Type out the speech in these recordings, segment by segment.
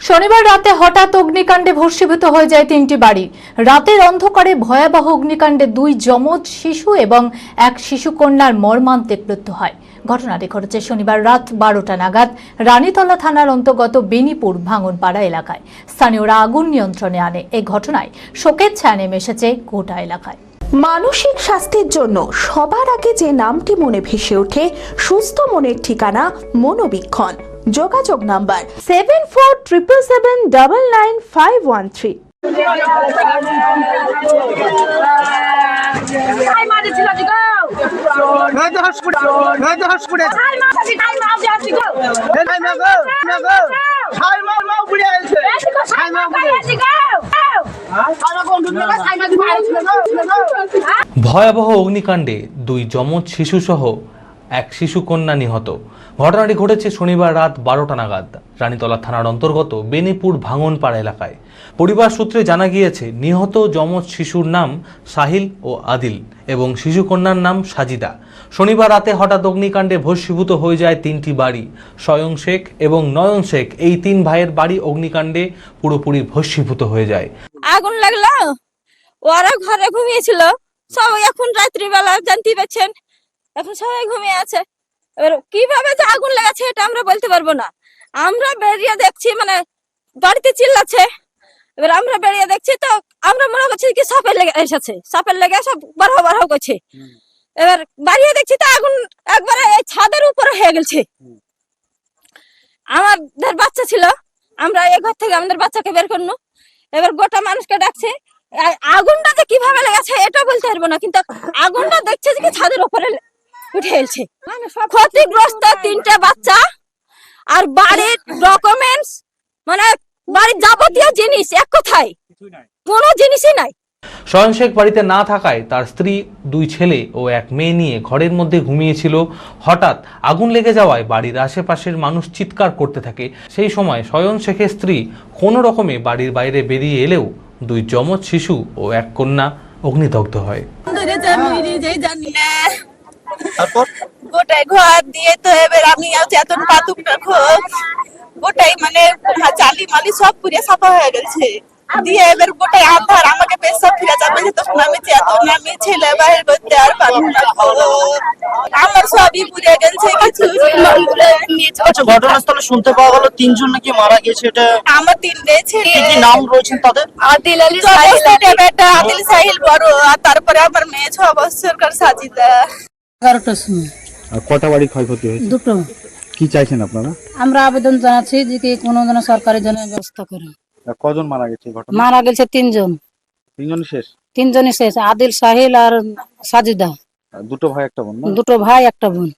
শনিবার রাতে হঠাৎ অগ্নিকাণ্ডে ভস্মীভূত হয়ে যায় তিনটি বাড়ি। রাতের অন্ধকারে ভয়াবহ অগ্নিকাণ্ডে দুই যমজ শিশু এবং এক শিশুকন্যার মর্মান্তিক মৃত্যু হয়। ঘটনাটি ঘটেছে শনিবার রাত বারোটা নাগাদ রানীতলা থানার অন্তর্গত বেনিপুর ভাঙনপাড়া এলাকায়। স্থানীয়রা আগুন নিয়ন্ত্রণে আনে। এই ঘটনায় শোকের ছায়া নেমে এসেছে গোটা এলাকায়। মানসিক স্বাস্থ্যের জন্য সবার আগে যে নামটি মনে ভেসে ওঠে, সুস্থ মনের ঠিকানা মনোবীক্ষণ। যোগাযোগ number seven four triple seven double nine five one three. ভয়াবহ অগ্নিকাণ্ডে দুই যমজ শিশু সহ এক শিশু কন্যা নিহত। ঘটনাটি ঘটেছে শনিবার রাত বারোটা নাগাদ। রানীতলা থানার অন্তর্গত বেনিপুর ভাঙনপাড়া এলাকায়। পরিবার সূত্রে জানা গিয়েছে, নিহত যমজ শিশুর নাম সাহিল ও আদিল এবং শিশু কন্যার নাম সাজিদা। শনিবার রাতে হঠাৎ অগ্নিকাণ্ডে ভস্মীভূত হয়ে যায় তিনটি বাড়ি। স্বয়ং শেখ এবং নয়ন শেখ এই তিন ভাইয়ের বাড়ি অগ্নিকাণ্ডে পুরোপুরি ভস্মীভূত হয়ে যায়। আগুন লাগল। ওরা ঘরে ঘুমিয়েছিল। সবাই এখন রাত্রিবেলা জানতে পারছেন এখন সবাই ঘুমিয়ে আছে। এবার কীভাবে যে আগুন লেগেছে এটা আমরা বলতে পারব না। আমরা বেরিয়ে দেখছি মানে বাড়িতে চিল্লাচ্ছে। এবার আমরা বেরিয়ে দেখছি তো আমরা মনে করছি কি সাপের লেগে এসেছে। সাপের লেগে সব বারো বারো করছে। এবার বাড়িয়ে দেখছি তো আগুন একবারে এই ছাদের উপরে হয়ে গেছে। আমাদের বাচ্চা ছিল। আমরা এই ঘর থেকে আমাদের বাচ্চাকে বের করল এবার গোটা মানুষকে ডাকছে। আগুনটা যে কীভাবে লেগেছে এটা বলতে পারব না। কিন্তু আগুনটা দেখছে যে কি ছাদের উপরে উঠে এলছে ক্ষতিগ্রস্ত তিনটে বাচ্চা আর বাড়ির ডকুমেন্টস মানে বাড়ির যাবতীয় জিনিস এক কথায়। কোনো জিনিসই নাই। স্বয়ং শেখ বাড়িতে না থাকায় তার স্ত্রী দুই ছেলে ও এক মেয়ে নিয়ে ঘরের মধ্যে ঘুমিয়েছিল। হঠাৎ আগুন লেগে যাওয়ায় বাড়ির আশেপাশের মানুষ চিৎকার করতে থাকে। সেই সময় স্বয়ং শেখের স্ত্রী কোনো রকমে বাড়ির বাইরে বেরিয়ে এলেও দুই যমজ শিশু ও এক কন্যা অগ্নিদগ্ধ হয়। তারপর? গোটাই ঘর দিয়ে তো এবার আমি চেতন পাতুকটা খুব গোটাই মানে জালি মালি সব পুরে সাফা হয়ে গেছে। দিয়ে এবার গোটাই আধার আমাকে পেশা ফিরে যাবে যে তখন আমি চেতন আমি ছেলে বাইরে করতে আর পারব না আমার সবই পুড়ে গেছে কিছু। আচ্ছা ঘটনাস্থলে শুনতে পাওয়া গেল তিনজন নাকি মারা গেছে এটা আমার তিনটে ছেলে কি কি নাম রয়েছেন তাদের? আদিল আলী বেটা আদিল সাহিল বড় আর তারপরে আমার মেয়ে ছ বছরকার সাজিদা। এগারোটার সময় আর কটা বাড়ি ক্ষয়ক্ষতি হয়েছে? দুটো। কি চাইছেন আপনারা? আমরা আবেদন জানাচ্ছি যে কি কোনো যেন সরকারি জন্য ব্যবস্থা করে। আর কজন মারা গেছে এই ঘটনা মারা গেছে তিনজন। তিনজন শেষ? তিনজনই শেষ আদিল সাহিল আর সাজিদা। আর দুটো ভাই একটা বোন না? দুটো ভাই একটা বোন।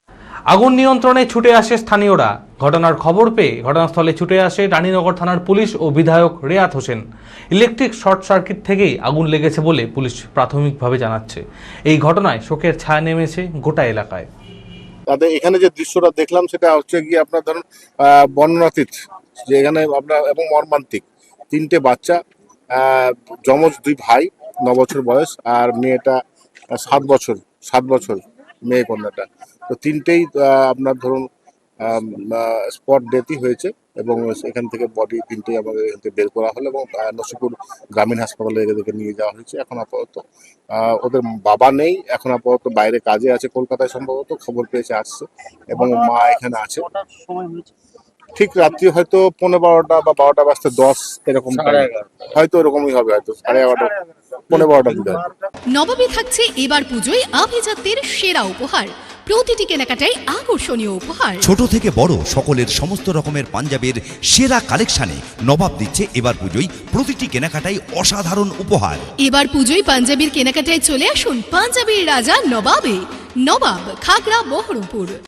আগুন নিয়ন্ত্রণে ছুটে আসে স্থানীয়রা। ঘটনার খবর পেয়ে ঘটনাস্থলে ছুটে আসে রানীনগর থানার পুলিশ ও বিধায়ক Reyat Hossain. Electric short circuit থেকেই আগুন লেগেছে বলে পুলিশ প্রাথমিকভাবে জানাচ্ছে। এই ঘটনায় শোকের ছায়া নেমেছে গোটা এলাকায়। তাদের এখানে যে দৃশ্যটা দেখলাম সেটা হচ্ছে গিয়ে আপনার ধরুন বর্ণনাতীত, যে এখানে আপনার এবং মর্মান্তিক। তিনটে বাচ্চা যমজ দুই ভাই ন বছর বয়স, আর মেয়েটা সাত বছর সাত বছর। মেয়ে কন্যাটা। তো তিনটেই আপনার ধরুন স্পট ডেথই হয়েছে এবং এখান থেকে বডি তিনটেই আমাদের এখান থেকে বের করা হলো এবং নসিপুর গ্রামীণ হাসপাতালে এদেরকে নিয়ে যাওয়া হয়েছে এখন আপাতত। ওদের বাবা নেই, এখন আপাতত বাইরে কাজে আছে কলকাতায় সম্ভবত, খবর পেয়েছে আসছে এবং মা এখানে আছে। ঠিক রাত্রি হয়তো পনেরো বারোটা বা বারোটা বাজতে দশ এরকম হয়তো এরকমই হবে হয়তো সাড়ে এগারোটা পনেরো বারোটা দিতে নবমী থাকছে এবার পুজোয় আভিজাত্যের সেরা উপহার। প্রতিটি কেনাকাটায় আকর্ষণীয় উপহার। ছোট থেকে বড় সকলের সমস্ত রকমের পাঞ্জাবের সেরা কালেকশানে নবাব দিচ্ছে এবার পুজোয় প্রতিটি কেনাকাটায় অসাধারণ উপহার। এবার পুজোয় পাঞ্জাবির কেনাকাটায় চলে আসুন পাঞ্জাবির রাজা নবাবে। নবাব খাগড়া বহরমপুর